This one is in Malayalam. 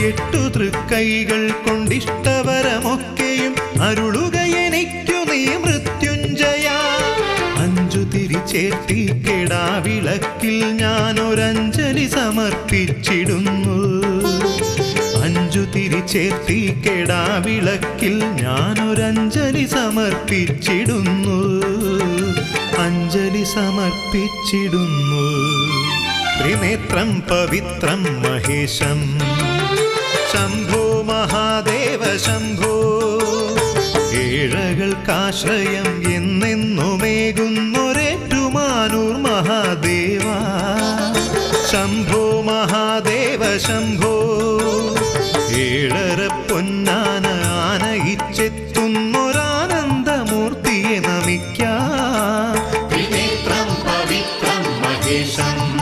എട്ടു തൃക്കൈകൾ കൊണ്ടിഷ്ടവരമൊക്കെയും അരുളുക എനിക്കു നീ മൃത്യുഞ്ജയ. അഞ്ചു തിരിച്ചേറ്റി കെടാവിളക്കിൽ ഞാനൊരഞ്ജലി സമർപ്പിച്ചിടുന്നു. അഞ്ചു തിരിച്ചേറ്റി കെടാവിളക്കിൽ ഞാനൊരഞ്ജലി സമർപ്പിച്ചിടുന്നു. അഞ്ജലി സമർപ്പിച്ചിടുന്നു. त्रिनेत्रं पवित्रं ശംഭോ മഹാദേവ ശംഭോ. ഏഴകൾ കാശ്രയം എന്നെന്നുമേകുന്നൊരേറ്റുമാനൂർ മഹാദേവ. ശംഭോ മഹാദേവ ശംഭോ. ഏഴര പൊന്നാന ആനയിച്ചെത്തുന്നൊരാനന്ദമൂർത്തിയെ നമിക്കാം. പവിത്രം മഹേശം.